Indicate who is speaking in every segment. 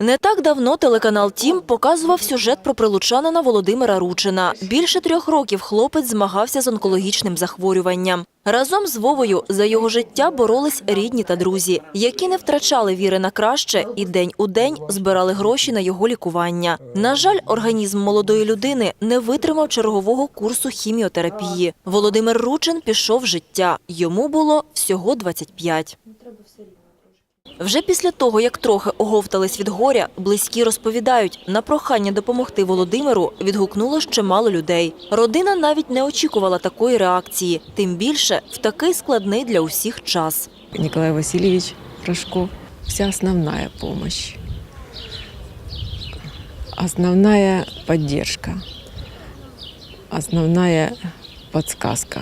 Speaker 1: Не так давно телеканал Тім показував сюжет про прилучанина Володимира Ручина. Більше трьох років хлопець змагався з онкологічним захворюванням. Разом з Вовою за його життя боролись рідні та друзі, які не втрачали віри на краще і день у день збирали гроші на його лікування. На жаль, організм молодої людини не витримав чергового курсу хіміотерапії. Володимир Ручин пішов життя. Йому було всього 25. Вже після того, як трохи оговтались від горя, близькі розповідають, на прохання допомогти Володимиру відгукнуло ще мало людей. Родина навіть не очікувала такої реакції, тим більше в такий складний для усіх час.
Speaker 2: Николай Васильевич Рожков. Вся основная помощь. Основная поддержка. Основная подсказка.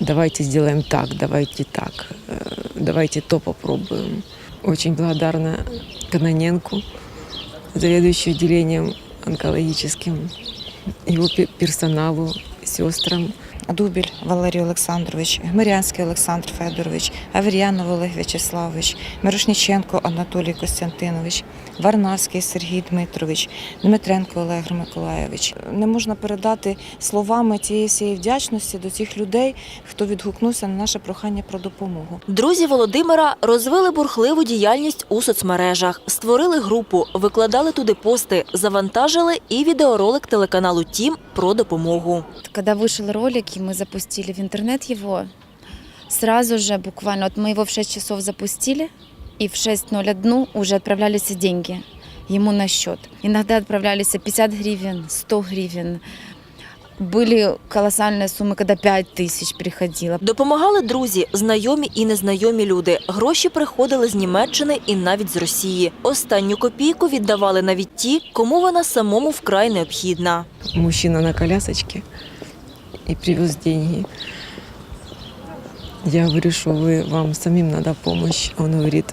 Speaker 2: Давайте сделаем так, давайте так, э, давайте то попробуем. Очень благодарна Каноненку, заведующему отделением онкологическим, его пе- персоналу, сестрам,
Speaker 3: Дубіль Валерій Олександрович, Гмирянський Олександр Федорович, Авер'янов Олег В'ячеславович, Мирошніченко Анатолій Костянтинович, Варнавський Сергій Дмитрович, Дмитренко Олег Миколаєвич. Не можна передати словами тієї всієї вдячності до цих людей, хто відгукнувся на наше прохання про допомогу.
Speaker 1: Друзі Володимира розвили бурхливу діяльність у соцмережах, створили групу, викладали туди пости, завантажили і відеоролик телеканалу Тім про допомогу.
Speaker 4: Когда вышел ролик, и мы запустили в интернет его, сразу же буквально, вот мы его в 6 часов запустили, и в 6.01 уже отправлялись деньги ему на счет. Иногда отправлялись 50 гривен, 100 гривен. Были колоссальные суммы, когда 5 тысяч приходило.
Speaker 1: Допомагали друзі, знайомі і незнайомі люди. Гроші приходили з Німеччини і навіть з Росії. Останню копійку віддавали навіть ті, кому вона самому вкрай необхідна.
Speaker 2: мужчина на колясочке и привез деньги. Я говорю, что вы, вам самим надо помощь. Он говорит,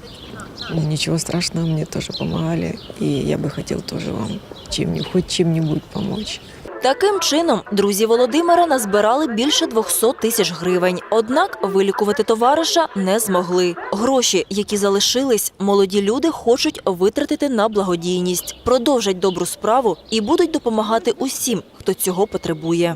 Speaker 2: ничего страшного, мне тоже помогали, и я бы хотел тоже вам чем хоть чем-нибудь.
Speaker 1: Таким чином, друзі Володимира назбирали більше 200 тисяч гривень. Однак вилікувати товариша не змогли. Гроші, які залишились, молоді люди хочуть витратити на благодійність, продовжать добру справу і будуть допомагати усім, хто цього потребує.